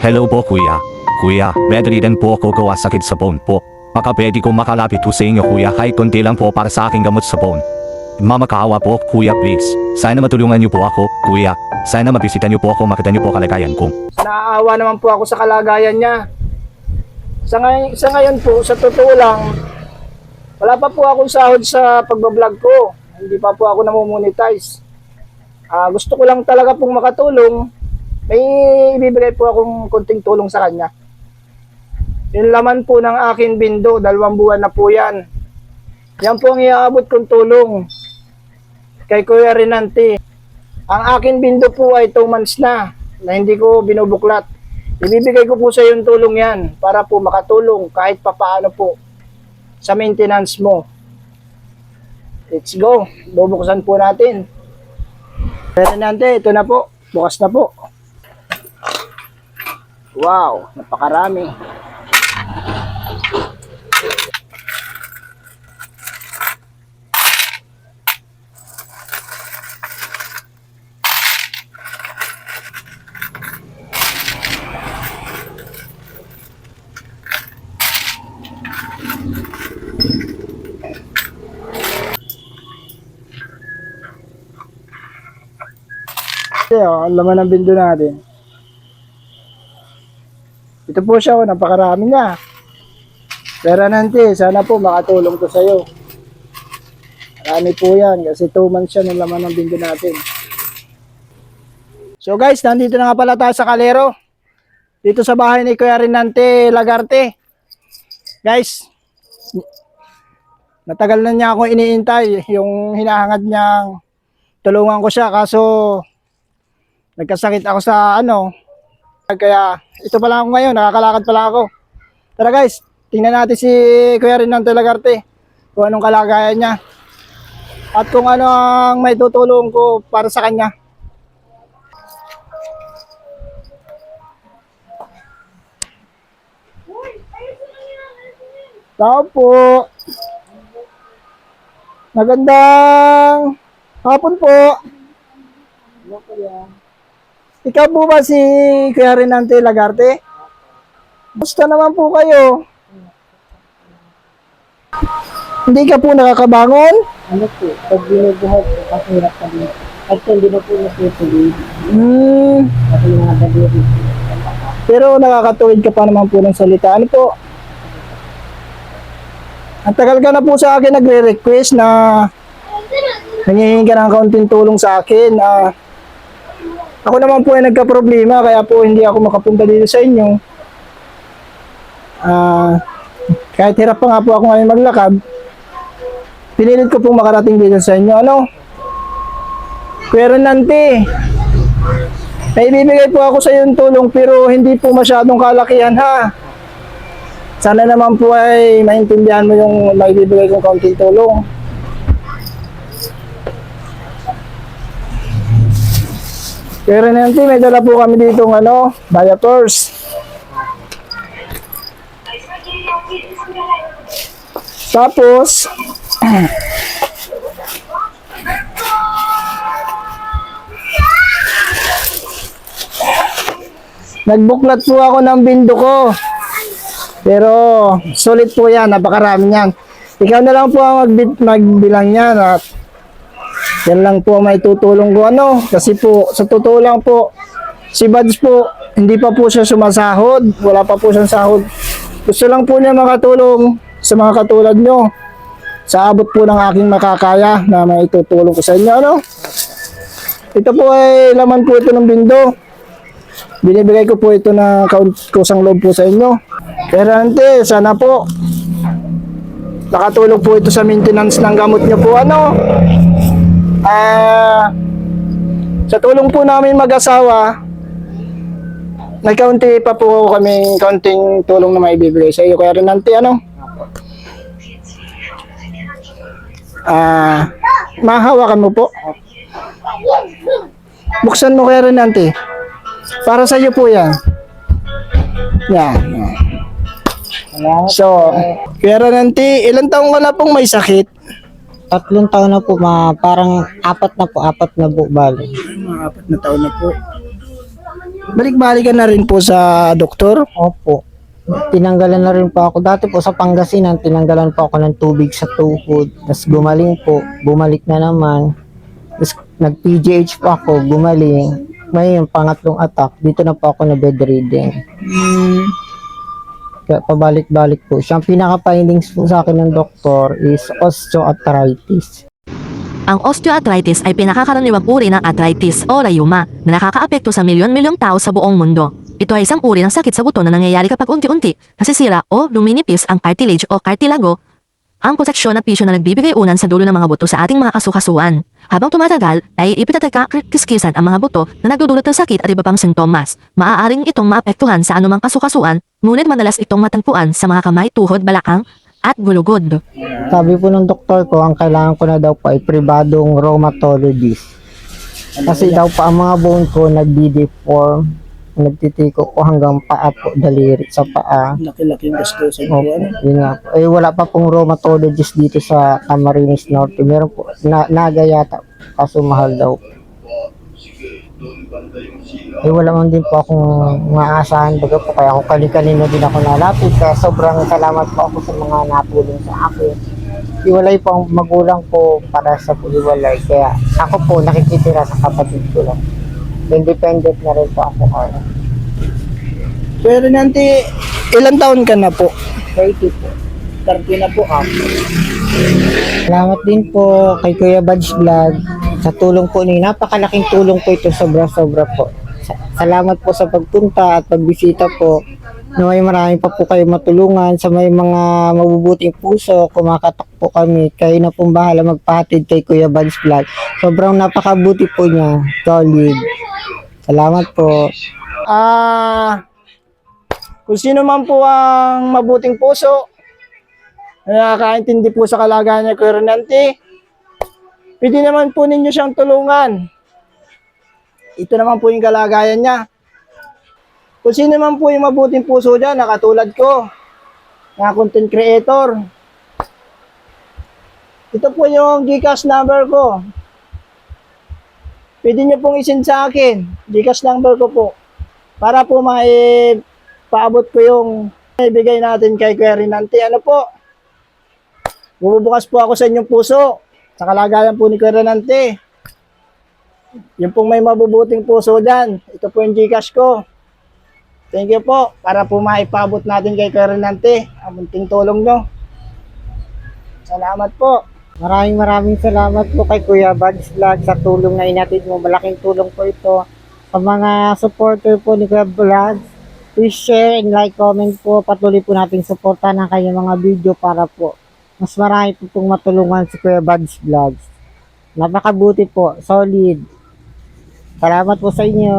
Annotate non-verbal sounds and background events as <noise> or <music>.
Hello po kuya. Kuya, medri din po ako gawa sakit sa bone po. Baka pwede ko makalapit po sa inyo kuya kahit konti lang po para sa aking gamot sa bone. Mamakaawa po kuya please. Sana matulungan niyo po ako kuya. Sana mabisita niyo po ako makita niyo po kalagayan ko. Naaawa naman po ako sa kalagayan niya. Sa ngayon, sa ngayon po, sa totoo lang, wala pa po akong sahod sa pagbablog ko. Hindi pa po ako namomonetize. Ah, gusto ko lang talaga pong makatulong. May ibibigay po akong konting tulong sa kanya. Yung laman po ng akin bindo, dalawang buwan na po yan. Yan po ang iaabot kong tulong kay Kuya Renante. Ang akin bindo po ay 2 months na na hindi ko binubuklat. Ibibigay ko po sa yung tulong yan para po makatulong kahit papaano po sa maintenance mo. Let's go. Bubuksan po natin. Pero nante, ito na po. Bukas na po. Wow, napakarami. Ito, oh, laman ng bindo natin. Ito po siya, oh, napakarami niya. Pero nante, sana po makatulong to sa'yo. Marami po yan, kasi 2 months siya ng laman ng bindo natin. So guys, nandito na nga pala tayo sa Kalero. Dito sa bahay ni Kuya Renante Lagarte. Guys, matagal na niya ako iniintay. Yung hinahangad niyang tulungan ko siya. Kaso, nagkasakit ako sa ano. Kaya, ito pa lang ako ngayon. Nakakalakad pa lang ako. Tara guys, tingnan natin si Kuya Renante Lagarte. Kung anong kalagayan niya. At kung ano ang may tutulong ko para sa kanya. Tao po. Magandang hapon po. Ikaw po ba si Kuya Renante Lagarte? Gusto naman po kayo. Hindi ka po nakakabangon? ano po, pag binubuhat po, kasi hirap pa din. At hindi na po natutuloy. Hmm, Kasi yung mga daliri pero nakakatuwid ka pa naman po ng salita. Ano po? Ang tagal ka na po sa akin nagre-request na nangihingi ka ng kaunting tulong sa akin. Ah, ako naman po ay nagka-problema kaya po hindi ako makapunta dito sa inyo. Ah, kahit hirap pa nga po ako ngayon maglakad, pinilit ko pong makarating dito sa inyo. Ano? Pero nanti, may ibibigay po ako sa yung tulong pero hindi po masyadong kalakihan ha. Sana naman po ay maintindihan mo yung maibibigay kong kaunting tulong. Pero nanti may dala po kami dito ng ano, Viators. Tapos, <clears throat> nagbuklat po ako ng bindo ko. Pero, sulit po yan, napakarami yan. Ikaw na lang po ang magbilang yan at yan lang po may tutulong ko ano. Kasi po, sa totoo lang po, si Buds po, hindi pa po siya sumasahod. Wala pa po siyang sahod. Gusto lang po niya makatulong sa mga katulad nyo. Sa abot po ng aking makakaya na may tutulong ko sa inyo. Ano? Ito po ay laman po ito ng bindo. Binibigay ko po ito na kusang loob po sa inyo. Pero ante, sana po nakatulong po ito sa maintenance ng gamot niyo po. Ano? Ah, sa tulong po namin mag-asawa, may kaunti pa po kami kaunting tulong na maibibigay sa iyo. Kaya rin ante, ano? Ah, mahawakan mo po. Buksan mo kaya rin ante. Para sa iyo po yan. Yan. So, kaya nanti, ilang taong ka na pong may sakit? Tatlong taon na po, mga parang apat na po, apat na po bali. Mga apat na taon na po. Balik-balikan na rin po sa doktor. Opo. Tinanggalan na rin po ako. Dati po sa Pangasinan, tinanggalan po ako ng tubig sa tuhod. Tapos gumaling po. Bumalik na naman. Tapos nag-PGH po ako, gumaling. Ngayon, pangatlong attack, dito na po ako na bedridden. Hmm, Pabalik-balik po. Siya ang pinaka-findings po sa akin ng doktor is osteoarthritis. Ang osteoarthritis ay pinakakaraniwang uri ng arthritis o rheuma na nakakaapekto sa milyon-milyong tao sa buong mundo. Ito ay isang uri ng sakit sa buto na nangyayari kapag unti-unti nasisira o luminipis ang cartilage o cartilago, ang proteksyon at pisyo na nagbibigay unan sa dulo ng mga buto sa ating mga kasukasuan. Habang tumatagal, ay ipitatagka kiskisan ang mga buto na nagdudulot ng sakit at iba pang sintomas. Maaaring itong maapektuhan sa anumang kasukasuan, ngunit madalas itong matagpuan sa mga kamay, tuhod, balakang, at gulugod. Sabi po ng doktor ko, ang kailangan ko na daw po ay pribadong rheumatologist. Kasi daw pa ang mga bone ko nagdi-deform, nagtitiko ko hanggang paa po, daliri sa paa. laki-laki yung gastusin Opo, ko. Ano? yun nga po. Eh, wala pa pong rheumatologist dito sa Camarines Norte. Meron po, na, naga yata, kaso mahal daw. Eh, wala man din po akong maasahan. Baga po, kaya ako kani-kanino din ako nalapit. Kaya sobrang salamat po ako sa mga natulong sa akin. Iwalay po ang magulang ko para sa puliwalay. Kaya ako po nakikitira sa kapatid ko lang. Independent na rin po ako. Kaya, Pero nanti, ilang taon ka na po? 30 po. 30 na po ah. Salamat din po kay Kuya Badge Vlog sa tulong po niyo. Napakalaking tulong po ito, sobra-sobra po. Sa- Salamat po sa pagpunta at pagbisita po. Naway marami pa po kayo matulungan sa may mga mabubuting puso. Kumakatok po kami. Kayo na pong bahala magpahatid kay Kuya Badge Vlog. Sobrang napakabuti po niya. Solid. Salamat po. Ah, kung sino man po ang mabuting puso, na nakakaintindi po sa kalagayan ni Kuya Renante, pwede naman po ninyo siyang tulungan. Ito naman po yung kalagayan niya. Kung sino man po yung mabuting puso dyan, na katulad ko, na content creator, ito po yung Gcash number ko. Pwede nyo pong isend sa akin. Gcash number ko po. Para po maipaabot ko yung ibigay natin kay Kuya Renante. Ano po? Bumubukas po ako sa inyong puso. Sa kalagayan po ni Kuya Renante. Yung pong may mabubuting puso dyan. Ito po yung Gcash ko. Thank you po. Para po maipaabot natin kay Kuya Renante. Ang munting tulong nyo. Salamat po. Maraming maraming salamat po kay Kuya Badge Vlog sa tulong na inatid mo. Malaking tulong po ito. Sa mga supporter po ni Kuya Vlog, please share and like, comment po. Patuloy po nating suportahan ang kanyang mga video para po mas marami po pong matulungan si Kuya Badge Vlogs. Napakabuti po. Solid. Salamat po sa inyo.